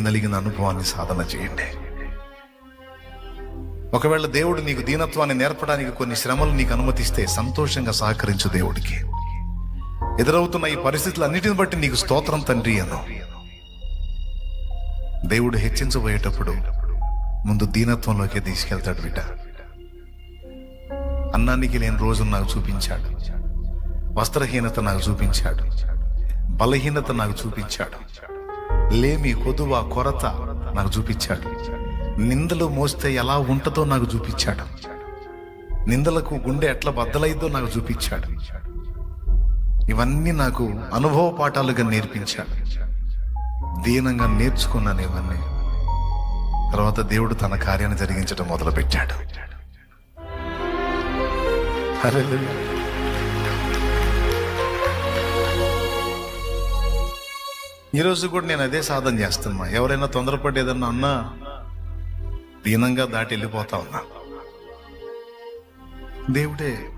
నలిగి నలిగిన అనుభవాన్ని సాధన చేయండి. ఒకవేళ దేవుడు నీకు దీనత్వాన్ని నేర్పడానికి కొన్ని శ్రమలు నీకు అనుమతిస్తే సంతోషంగా సహకరించు దేవుడికి. ఎదురవుతున్న ఈ పరిస్థితులన్నిటిని బట్టి నీకు స్తోత్రం తండ్రి అను. దేవుడు హెచ్చించబోయేటప్పుడు ముందు దీనత్వంలోకి తీసుకెళ్తాడు బిడ్డ. అన్నానికి లేని రోజు నాకు చూపించాడు. వస్త్రహీనత నాకు చూపించాడు. బలహీనత నాకు చూపించాడు. లేమి కొదువ కొరత నాకు చూపించాడు. నిందలు మోస్తే ఎలా ఉంటుందో నాకు చూపించాడు. నిందలకు గుండె ఎట్లా బద్దలైందో నాకు చూపించాడు. ఇవన్నీ నాకు అనుభవ పాఠాలుగా నేర్పించాడు. దీనంగా నేర్చుకున్నాను ఇవన్నీ. తర్వాత దేవుడు తన కార్యాన్ని జరిగించడం మొదలుపెట్టాడు. అరే ఈరోజు కూడా నేను అదే సాధన చేస్తున్నా. ఎవరైనా తొందరపడి ఏదన్నా అన్నా దీనంగా దాటి వెళ్ళిపోతా ఉన్నా. దేవుడే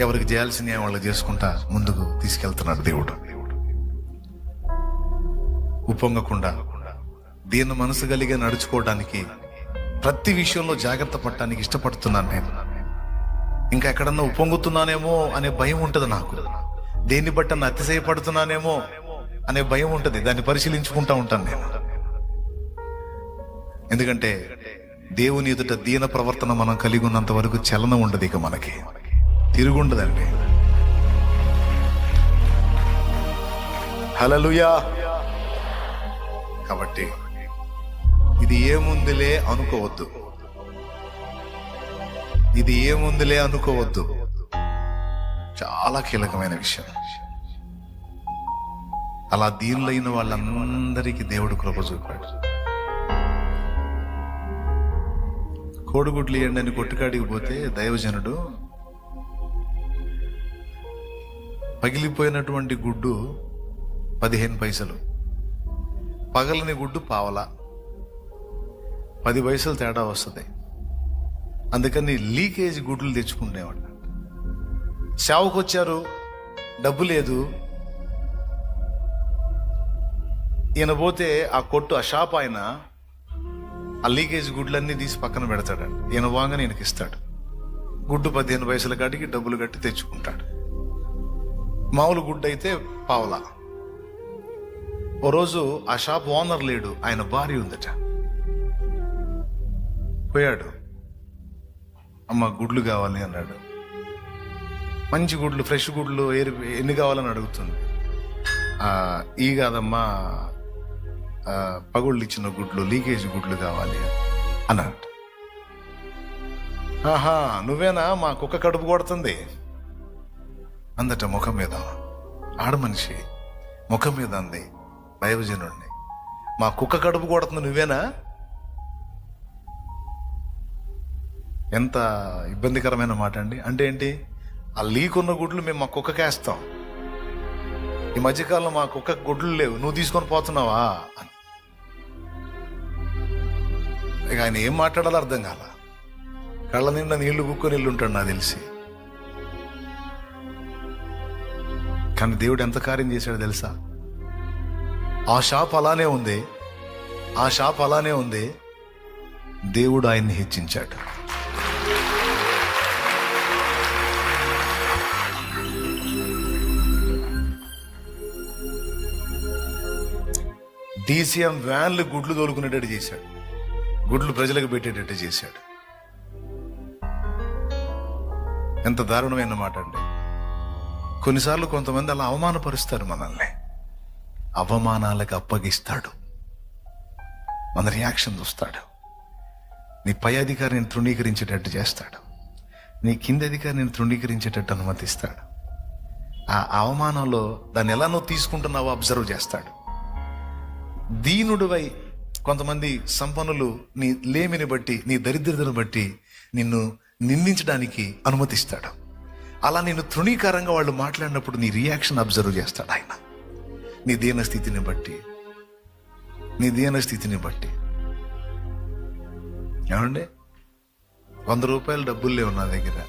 ఎవరికి చేయాల్సిన వాళ్ళకి చేసుకుంటా ముందుకు తీసుకెళ్తున్నాడు దేవుడు. ఉప్పొంగకుండా దీన్ని మనసు కలిగి నడుచుకోవడానికి ప్రతి విషయంలో జాగ్రత్త పడటానికి ఇష్టపడుతున్నాను నేను. ఇంకా ఎక్కడన్నా ఉప్పొంగుతున్నానేమో అనే భయం ఉంటుంది నాకు. దేన్ని బట్టి అన్న అతిశయపడుతున్నానేమో అనే భయం ఉంటుంది. దాన్ని పరిశీలించుకుంటా ఉంటాను నేను. ఎందుకంటే దేవుని ఎదుట దీన ప్రవర్తన మనం కలిగి ఉన్నంత వరకు చలనం ఉండదు ఇక మనకి. తిరుగుండదండి. హలలుయా కాబట్టి ఇది ఏముందిలే అనుకోవద్దు. ఇది ఏముందిలే అనుకోవద్దు. చాలా కీలకమైన విషయం. అలా దీనులైన వాళ్ళందరికీ దేవుడు కృప చూపాడు. కోడిగుడ్లు ఇవ్వండి అని కొట్టుకాడికి పోతే దైవజనుడు పగిలిపోయినటువంటి గుడ్డు పదిహేను పైసలు పగలని గుడ్డు పావలా. పది పైసలు తేడా వస్తుంది. అందుకని లీకేజ్ గుడ్లు తెచ్చుకునేవాడు సేవకు వచ్చారు డబ్బు లేదు ఈయన పోతే ఆ కొట్టు ఆ షాప్ ఆయన ఆ లీకేజ్ గుడ్లన్నీ తీసి పక్కన పెడతాడండి ఈయన వాంగ ఈయనకి ఇస్తాడు. గుడ్డు పదిహేను పైసలు కాటికి డబ్బులు కట్టి తెచ్చుకుంటాడు. మామూలు గుడ్డు అయితే పావలా. ఓ రోజు ఆ షాప్ ఓనర్ లేడు ఆయన భార్య ఉందట. పోయాడు. అమ్మ గుడ్లు కావాలి అన్నాడు. మంచి గుడ్లు ఫ్రెష్ గుడ్లు ఎన్ని కావాలని అడుగుతుంది. ఈ కాదమ్మా పగుళ్ళు ఇచ్చిన గుడ్లు లీకేజ్ గుడ్లు కావాలి అన్నాడు ఆహా నువ్వేనా? మా కుక్క కడుపు కొడుతుంది. అందట ముఖం మీద ఆడ మనిషి ముఖం మీద అంది దైవజనుడిని మా కుక్క కడుపు కొడుతుంది నువ్వేనా? ఎంత ఇబ్బందికరమైన మాట అండి. అంటే ఏంటి? ఆ లీక్ ఉన్న గుడ్లు మేము మా కుక్కకేస్తాం ఈ మధ్యకాలంలో మా కుక్క గుడ్లు లేవు. నువ్వు తీసుకొని పోతున్నావా? అని ఇక ఆయన ఏం మాట్లాడాలో అర్థం కాల. కళ్ళ నిండా నీళ్ళు కుక్కొని ఉంటాడు నాకు తెలిసి. కానీ దేవుడు ఎంత కార్యం చేశాడో తెలుసా? ఆ షాప్ అలానే ఉంది. ఆ షాప్ అలానే ఉంది. దేవుడు ఆయన్ని హెచ్చించాడు. డీసీఎం వ్యాన్లు గుడ్లు తోలుకునేటట్టు చేశాడు. గుడ్లు ప్రజలకు పెట్టేటట్టు చేశాడు. ఎంత దారుణమైన మాట అండి. కొన్నిసార్లు కొంతమంది అలా అవమానపరుస్తారు మనల్ని. అవమానాలకు అప్పగిస్తాడు. మన రియాక్షన్ చూస్తాడు. నీ పై అధికారిని తృణీకరించేటట్టు చేస్తాడు. నీ కింది అధికారిని తృణీకరించేటట్టు అనుమతిస్తాడు. ఆ అవమానంలో దాన్ని ఎలా నువ్వు తీసుకుంటున్నావో అబ్జర్వ్ చేస్తాడు. దీనుడివై కొంతమంది సంపన్నులు నీ లేమిని బట్టి నీ దరిద్రతను బట్టి నిన్ను నిందించడానికి అనుమతిస్తాడు. అలా నేను తృణీకారంగా వాళ్ళు మాట్లాడినప్పుడు నీ రియాక్షన్ అబ్జర్వ్ చేస్తాడు ఆయన. నీ దీన స్థితిని బట్టి. నీ దీన స్థితిని బట్టి. ఏమండి? వంద రూపాయలు డబ్బులు లేవు నా దగ్గర.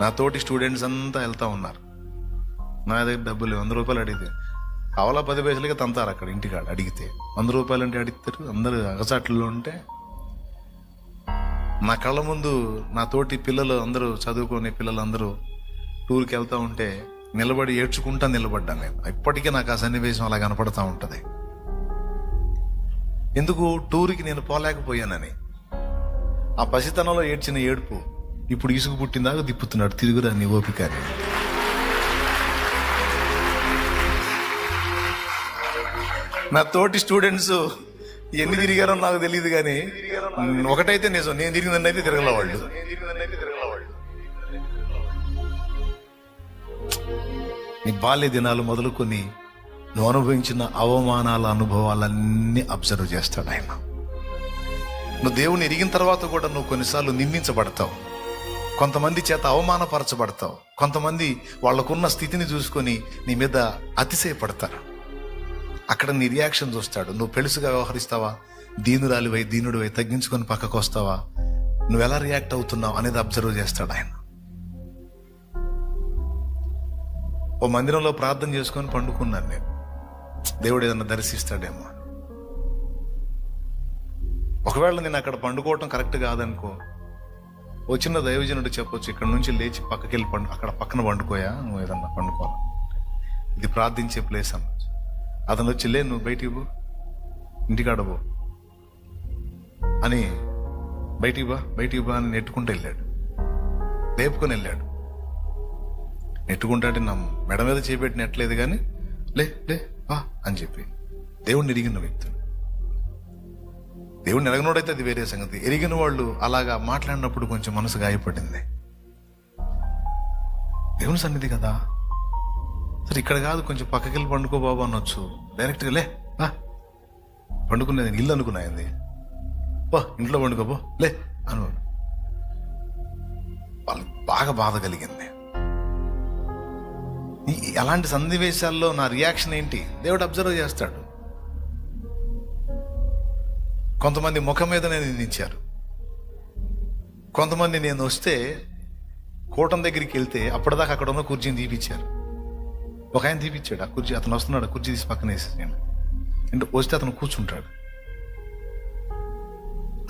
నా తోటి స్టూడెంట్స్ అంతా వెళ్తా ఉన్నారు. నా దగ్గర డబ్బులు లేవు. వంద రూపాయలు అడిగితే కవలా పది పైసలకి తంతారు అక్కడ ఇంటికాడ అడిగితే. వంద రూపాయలు అంటే అడుగుతారు అందరూ అగచాట్లలో ఉంటే నా కళ్ళ ముందు నా తోటి పిల్లలు అందరూ చదువుకునే పిల్లలు అందరూ టూర్కి వెళ్తూ ఉంటే నిలబడి ఏడ్చుకుంటా నిలబడ్డాను నేను. ఇప్పటికీ నాకు ఆ సన్నివేశం అలా కనపడతా ఉంటుంది. ఎందుకు? టూర్కి నేను పోలేకపోయానని. ఆ పసితనంలో ఏడ్చిన ఏడుపు ఇప్పుడు ఇసుగు పుట్టిందాక దిప్పుతున్నాడు తిరుగురా నీ ఓపిక అని. నా తోటి స్టూడెంట్స్ ఎన్ని తిరిగారో నాకు తెలియదు కానీ ఒకటైతే నిజం. నేను తిరిగిందని అయితే తిరగల వాళ్ళు. నీ బాల్య దినాలు మొదలుకొని నువ్వు అనుభవించిన అవమానాల అనుభవాలన్నీ అబ్జర్వ్ చేస్తాడు ఆయన. నువ్వు దేవుని ఎరిగిన తర్వాత కూడా నువ్వు కొన్నిసార్లు నిందించబడతావు. కొంతమంది చేత అవమానపరచబడతావు. కొంతమంది వాళ్ళకున్న స్థితిని చూసుకొని నీ మీద అతిశయపడతారు. అక్కడ నీ రియాక్షన్ చూస్తాడు. నువ్వు పెలుసుగా వ్యవహరిస్తావా? దీనురాలివై దీనుడివై తగ్గించుకొని పక్కకు వస్తావా నువ్వు ఎలా రియాక్ట్ అవుతున్నావు? అనేది అబ్జర్వ్ చేస్తాడు ఆయన. ఓ మందిరంలో ప్రార్థన చేసుకొని పండుకున్నాను నేను. దేవుడు ఏదన్నా దర్శిస్తాడేమో ఒకవేళ నేను అక్కడ పండుకోవటం కరెక్ట్ కాదనుకో ఓ చిన్న దైవజనుడు చెప్పొచ్చు ఇక్కడ నుంచి లేచి పక్కకి వెళ్ళి పండు అక్కడ పక్కన పండుకోయా? నువ్వు ఏదన్నా పండుకోవాలి? ఇది ప్రార్థించే ప్లేస్ అన్న అతను వచ్చి లే నువ్వు బయటికి పో. ఇంటికాడ పో. అని బయటికి బా బయటికి బా అని నెట్టుకుంటూ వెళ్ళాడు. లేపుకొని వెళ్ళాడు. నెట్టుకుంటా నా మెడ మీద చేపెట్టి నెట్టలేదు కానీ లే లే వా అని చెప్పి దేవుణ్ణి ఎరిగిన వ్యక్తులు దేవుణ్ణి ఎరగనోడైతే అది వేరే సంగతి. ఎరిగిన వాళ్ళు అలాగా మాట్లాడినప్పుడు కొంచెం మనసు గాయపడింది. దేవుని సన్నిధి కదా. సరే ఇక్కడ కాదు కొంచెం పక్కకి వెళ్ళి పండుకో బాబు అనొచ్చు. డైరెక్ట్గా లే పండుకునేది ఇల్లు అనుకున్నాయింది పో ఇంట్లో పండుకోపో లే అను. వాళ్ళకి బాగా బాధ కలిగింది. అలాంటి సన్నివేశాల్లో నా రియాక్షన్ ఏంటి? దేవుడు అబ్జర్వ్ చేస్తాడు. కొంతమంది ముఖం మీదనే నిందించారు. కొంతమంది నేను వస్తే కూటం దగ్గరికి వెళ్తే అప్పటిదాకా అక్కడ ఉన్న కుర్చీని తీపిచ్చారు. ఒక ఆయన తీపిచ్చాడు ఆ కుర్చీ అతను వస్తున్నాడు ఆ కుర్చీ తీసి పక్కన వేసేసాను అంటే వస్తే అతను కూర్చుంటాడు.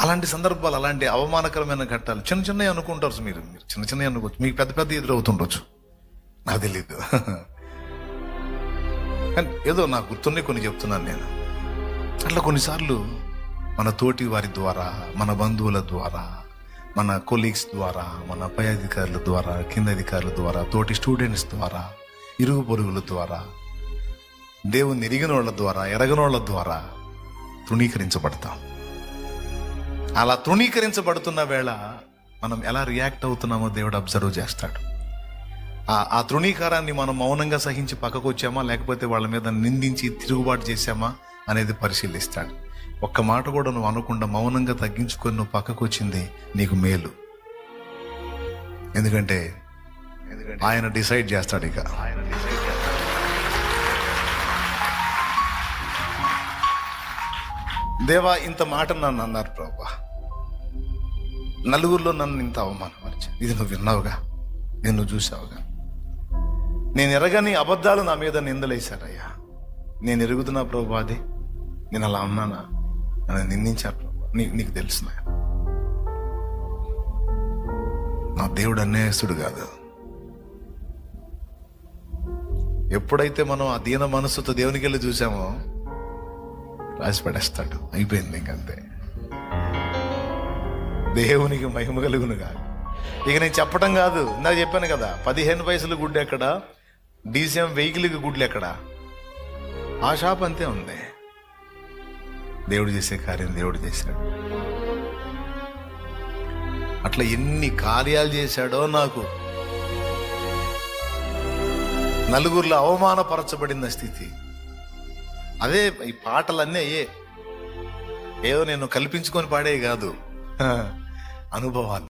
అలాంటి సందర్భాలు అలాంటి అవమానకరమైన ఘట్టాలు చిన్న చిన్నవి అనుకుంటారు మీరు. మీరు చిన్న చిన్నవి అనుకోవచ్చు. మీకు పెద్ద పెద్ద ఎదురవుతుండొచ్చు. నాకు తెలియదు కానీ ఏదో నాకు గుర్తున్నాయి కొన్ని చెప్తున్నాను నేను. అట్లా కొన్నిసార్లు మన తోటి వారి ద్వారా మన బంధువుల ద్వారా మన కొలీగ్స్ ద్వారా మన పై అధికారుల ద్వారా కింద అధికారుల ద్వారా తోటి స్టూడెంట్స్ ద్వారా ఇరుగు పొరుగుల ద్వారా దేవుని ఎరిగిన వాళ్ళ ద్వారా ఎరగనోళ్ళ ద్వారా తృణీకరించబడతాం. అలా తృణీకరించబడుతున్న వేళ మనం ఎలా రియాక్ట్ అవుతున్నామో దేవుడు అబ్జర్వ్ చేస్తాడు. ఆ ఆ తృణీకారాన్ని మనం మౌనంగా సహించి పక్కకు వచ్చామా లేకపోతే వాళ్ళ మీద నిందించి తిరుగుబాటు చేశామా అనేది పరిశీలిస్తాడు. ఒక్క మాట కూడా నువ్వు అనకుండా మౌనంగా తగ్గించుకొని నువ్వు పక్కకు వచ్చింది నీకు మేలు. ఎందుకంటే ఆయన డిసైడ్ చేస్తాడు ఇక. దేవా ఇంత మాట నన్ను అన్నారు ప్రభా. నలుగురిలో నన్ను ఇంత అవమానపరిచా ఇది నువ్వు విన్నావుగా? నువ్వు చూసావుగా నేను ఎరగని అబద్ధాలు నా మీద నిందలేశారయ్యా. నేను ఎరుగుతున్నా ప్రభు అది. నేను అలా ఉన్నానా? నన్ను నిందించారు ప్రభు. నీ నీకు తెలుసు. నా దేవుడు అన్యాయస్తుడు కాదు. ఎప్పుడైతే మనం ఆ దీన మనస్సుతో దేవునికి వెళ్ళి చూసామో రాసి పడేస్తాడు అయిపోయింది ఇంకంతే దేవునికి మహిమ కలుగును కాదు ఇక నేను చెప్పడం కాదు. ఇందాక చెప్పాను కదా పదిహేను పైసలు గుడ్డు ఎక్కడ? డీసీఎం వెహికల్కి గుడ్లు ఎక్కడ? ఆ షాప్ అంతే ఉంది. దేవుడు చేసే కార్యం దేవుడు చేశాడు. అట్లా ఎన్ని కార్యాలు చేశాడో నాకు నలుగురిలో అవమానపరచబడిన స్థితి. అదే ఈ పాటలన్నీ అయ్యే. ఏదో నేను కల్పించుకొని పాడే కాదు. అనుభవాలు.